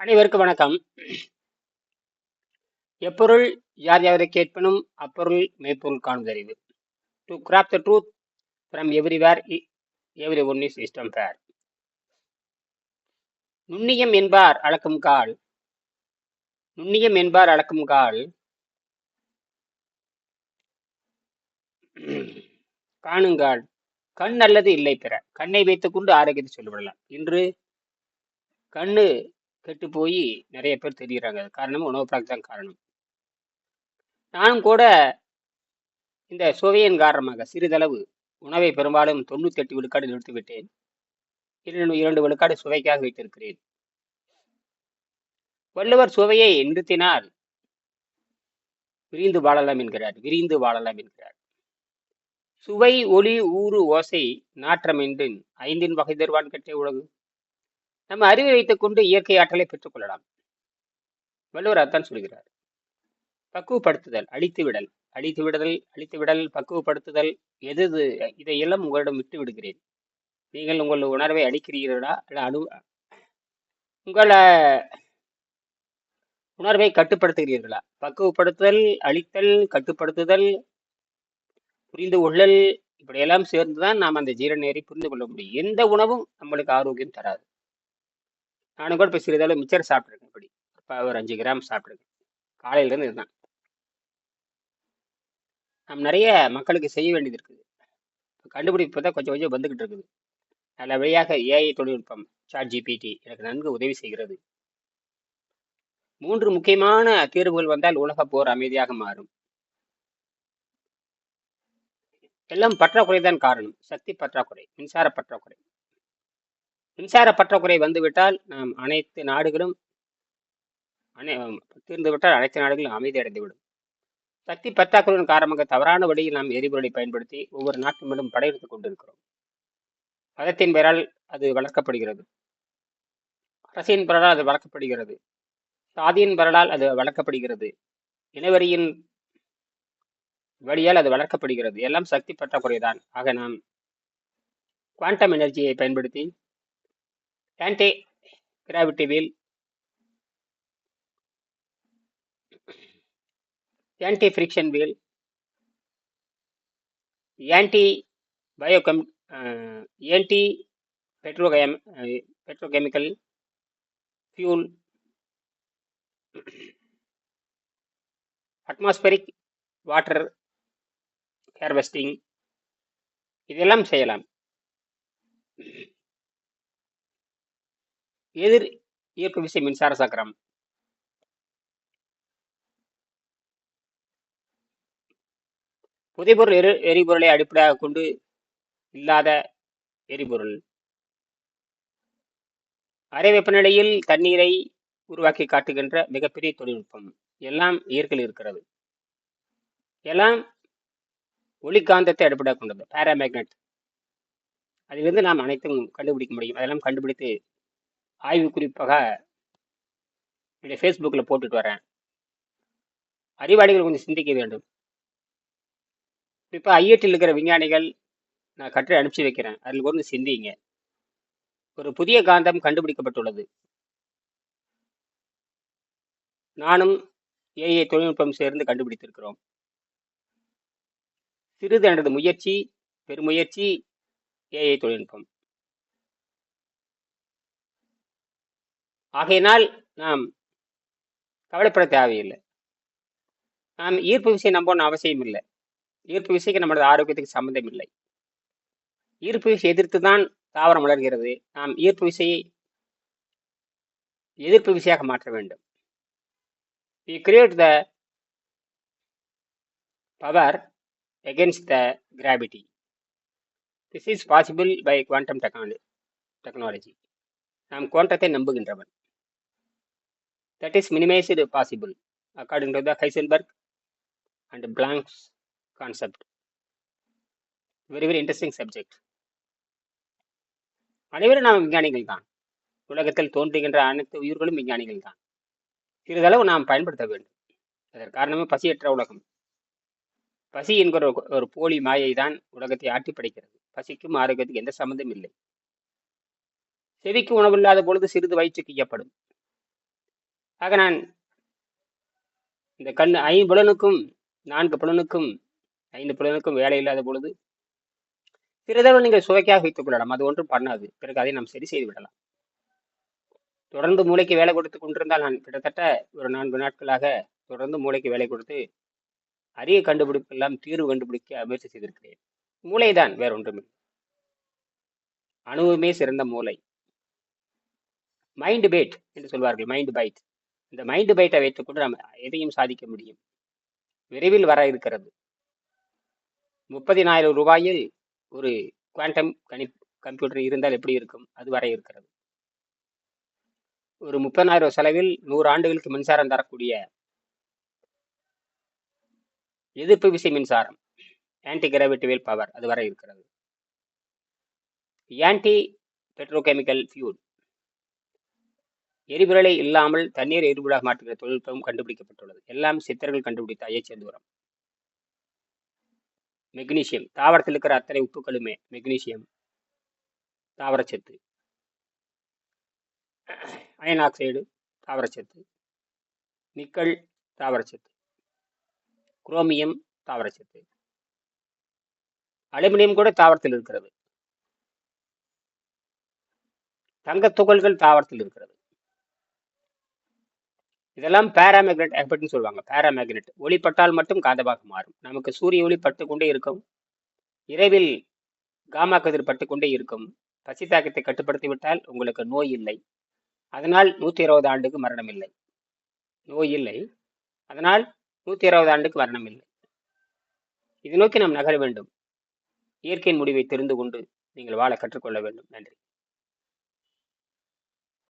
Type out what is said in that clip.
அனைவருக்கு வணக்கம். எப்பொருள் யார் யாரை கேட்பனும் அப்பொருள் மெய்ப்பொருள் காண்பதறிவு to grab the truth from everywhere everyone is wisdom fair நுண்ணியம் என்பார் அளக்கும் கால். நுண்ணியம் என்பார் அளக்கும் கால். காணுங்கால் கண் அல்லது இல்லை பெற. கண்ணை வைத்துக்கொண்டு ஆரோக்கியத்தை சொல்லிவிடலாம். இன்று கண்ணு கெட்டு போய் நிறைய பேர் தெரிகிறாங்க அது காரணம் உணவு பழக்கம் தான் காரணம். நானும் கூட இந்த சுவையின் காரணமாக சிறிதளவு உணவை பெரும்பாலும் தொண்ணூத்தி எட்டு விழுக்காடு நிறுத்தி விட்டேன். இரண்டு இரண்டு விழுக்காடு சுவைக்காக வைத்திருக்கிறேன். வள்ளுவர் சுவையை நிறுத்தினால் விரிந்து வாழலாம் என்கிறார். விரிந்து வாழலாம் என்கிறார். சுவை ஒளி ஊறு ஓசை நாற்றமின்றின் ஐந்தின் வகை தருவான் கட்டே உலகு. நம்ம அறிவை வைத்துக் கொண்டு இயற்கை ஆற்றலை பெற்றுக்கொள்ளலாம் வள்ளுவர் அதான் சொல்கிறார். பக்குவப்படுத்துதல் அழித்து விடல் அழித்து விடுதல் அழித்து விடல் பக்குவப்படுத்துதல் எது எது இதையெல்லாம் உங்களிடம் விட்டு விடுகிறேன். நீங்கள் உங்கள் உணர்வை அழிக்கிறீர்களா? இல்லை அனு உங்களை உணர்வை கட்டுப்படுத்துகிறீர்களா? பக்குவப்படுத்துதல் அழித்தல் கட்டுப்படுத்துதல் புரிந்து கொள்ளல் இப்படியெல்லாம் சேர்ந்துதான் நாம் அந்த ஜீரண நேரை புரிந்து கொள்ள முடியும். எந்த உணவும் நம்மளுக்கு ஆரோக்கியம் தராது. நானும் கூட இப்போ சிறிதளவு மிச்சர் சாப்பிட்ருக்கேன் இப்படி. இப்போ ஒரு அஞ்சு கிராம் சாப்பிட்ருக்கேன் காலையிலேருந்து இதுதான். நாம் நிறைய மக்களுக்கு செய்ய வேண்டியது இருக்குது. கண்டுபிடிப்பு தான் கொஞ்சம் கொஞ்சம் வந்துக்கிட்டு இருக்குது. நல்ல வழியாக ஏஐ தொழில்நுட்பம் சாட் ஜிபிடி எனக்கு நன்கு உதவி செய்கிறது. மூன்று முக்கியமான தீர்வுகள் வந்தால் உலக போர் அமைதியாக மாறும். எல்லாம் பற்றாக்குறை தான் காரணம். சக்தி பற்றாக்குறை மின்சார பற்றாக்குறை. மின்சார பற்றாக்குறை வந்துவிட்டால் நாம் அனைத்து நாடுகளும் அனை தீர்ந்துவிட்டால் அனைத்து நாடுகளும் அமைதி அடைந்துவிடும். சக்தி பற்றாக்குறையின் காரணமாக தவறான வழியில் நாம் எரிபொருளை பயன்படுத்தி ஒவ்வொரு நாட்டு மேலும் படையெடுத்துக் கொண்டிருக்கிறோம். மதத்தின் பெயரால் அது வளர்க்கப்படுகிறது. அரசின் பெயரால் அது வளர்க்கப்படுகிறது. சாதியின் பெயரால் அது வளர்க்கப்படுகிறது. இனவரியின் வழியால் அது வளர்க்கப்படுகிறது. எல்லாம் சக்தி பற்றாக்குறைதான். ஆக நாம் குவாண்டம் எனர்ஜியை பயன்படுத்தி anti gravity wheel anti friction wheel anti biochem anti petrochem petrochemical fuel atmospheric water harvesting இதெல்லாம் செய்யலாம் எதிர் ஈர்ப்பு விசை மின்சார சக்கரம். புதைபொருள் எரி எரிபொருளை அடிப்படையாக கொண்டு இல்லாத எரிபொருள். அரை வெப்பநிலையில் தண்ணீரை உருவாக்கி காட்டுகின்ற மிகப்பெரிய தொழில்நுட்பம். எல்லாம் இயற்கையில் இருக்கிறது. எல்லாம் ஒளிகாந்தத்தை அடிப்படையாக கொண்டது. பேராமேக்னட். அதிலிருந்து நாம் அனைத்தும் கண்டுபிடிக்க முடியும். அதெல்லாம் கண்டுபிடித்து ஆய்வு குறிப்பாக என்னுடைய ஃபேஸ்புக்கில் போட்டுட்டு வரேன். அறிவாளிகள் கொஞ்சம் சிந்திக்க வேண்டும். இப்போ ஐஐடியில் இருக்கிற விஞ்ஞானிகள் நான் கற்று அனுப்பிச்சி வைக்கிறேன். அதில் கொண்டு சிந்திங்க ஒரு புதிய காந்தம் கண்டுபிடிக்கப்பட்டுள்ளது. நானும் ஏஐ தொழில்நுட்பம் சேர்ந்து கண்டுபிடித்திருக்கிறோம். சிறிது எனது முயற்சி பெருமுயற்சி ஏஐ தொழில்நுட்பம். ஆகையினால் நாம் கவலைப்பட தேவையில்லை. நாம் ஈர்ப்பு விசை நம்பணும் அவசியம் இல்லை. ஈர்ப்பு விசைக்கு நம்மளது ஆரோக்கியத்துக்கு சம்மந்தம் இல்லை. ஈர்ப்பு விசை எதிர்த்து தான் தாவரம் வளர்கிறது. நாம் ஈர்ப்பு விசையை எதிர்ப்பு விசையாக மாற்ற வேண்டும். We create the power against the gravity. This is possible by quantum technology. நாம் குவாண்டத்தை நம்புகின்றவன். That is minimised possible according to the Heisenberg and Planck's concept very very interesting subject அனைவரும் நாம் விஞ்ஞானிகள் தான். உலகத்தில் தோன்றுகின்ற அனைத்து உயிர்களும் விஞ்ஞானிகள் தான். சிறிதளவு நாம் பயன்படுத்த வேண்டும். அதற்கு காரணமே பசியற்ற உலகம். பசி என்கிற ஒரு போலி மாயை தான் உலகத்தை ஆட்டி படைக்கிறது. பசிக்கும் ஆரோக்கியத்துக்கு எந்த சம்மந்தம் இல்லை. செவிக்கு உணவில்லாத பொழுது சிறிது வயிற்றுக்கு ஈயப்படும் ஆக நான் இந்த கண் ஐம்புலனுக்கும் நான்கு புலனுக்கும் ஐந்து புலனுக்கும் வேலை இல்லாத பொழுது சிறிதளவு நீங்கள் சுவைக்காக வைத்துக் கொள்ளலாம். அது ஒன்றும் பண்ணாது. பிறகு அதை நாம் சரி செய்து விடலாம். தொடர்ந்து மூளைக்கு வேலை கொடுத்து கொண்டிருந்தால் நான் கிட்டத்தட்ட ஒரு நான்கு நாட்களாக தொடர்ந்து மூளைக்கு வேலை கொடுத்து அரிய கண்டுபிடிப்பு எல்லாம் தீர்வு கண்டுபிடிக்க முயற்சி செய்திருக்கிறேன். மூளைதான் வேற ஒன்றுமில்லை. அணுவுமே சிறந்த மூளை. மைண்ட் பைட் என்று சொல்வார்கள். மைண்ட் பைட் இந்த மைண்ட் பைட்டை வைத்துக்கொண்டு நம்ம எதையும் சாதிக்க முடியும். விரைவில் வர இருக்கிறது. முப்பதினாயிரம் ரூபாயில் ஒரு குவாண்டம் கணி கம்ப்யூட்டர் இருந்தால் எப்படி இருக்கும்? அது வர இருக்கிறது. ஒரு முப்பதாயிரம் செலவில் நூறு ஆண்டுகளுக்கு மின்சாரம் தரக்கூடிய எதிர்ப்பு விசை மின்சாரம் ஆன்டி கிராவிட்டிவேல் பவர் அது வர இருக்கிறது. ஆன்டி பெட்ரோகெமிக்கல் ஃபியூல் எரிபொருளை இல்லாமல் தண்ணீர் எரிபொருளாக மாற்றுகிற தொழில்நுட்பம் கண்டுபிடிக்கப்பட்டுள்ளது. எல்லாம் சித்தர்கள் கண்டுபிடித்த ஐயச்சேந்தூரம் மெக்னீசியம். தாவரத்தில் இருக்கிற அத்தனை உப்புக்களுமே மெக்னீசியம். தாவரச்சத்து அயன் ஆக்சைடு தாவரச்சத்து நிக்கல் தாவரச்சத்து குரோமியம் தாவரச்சத்து அலுமினியம் கூட தாவரத்தில் இருக்கிறது. தங்கத் துகள்கள் தாவரத்தில் இருக்கிறது. இதெல்லாம் பேராமேக்னெட் எஃபெக்ட்னு சொல்லுவாங்க. பேராமேக்னெட் ஒளிப்பட்டால் மட்டும் காந்தமாக மாறும். நமக்கு சூரிய ஒளி பட்டு கொண்டே இருக்கும். இரவில் காமா கதிர் பட்டு கொண்டே இருக்கும். பசி தாக்கத்தை கட்டுப்படுத்தி விட்டால் உங்களுக்கு நோய் இல்லை. அதனால் நூற்றி இருபது ஆண்டுக்கு மரணம் இல்லை. நோய் இல்லை. அதனால் நூற்றி இருபது ஆண்டுக்கு மரணம் இல்லை. இதை நோக்கி நாம் நகர வேண்டும். இயற்கையின் முடிவை தெரிந்து கொண்டு நீங்கள் வாழ கற்றுக்கொள்ள வேண்டும். நன்றி.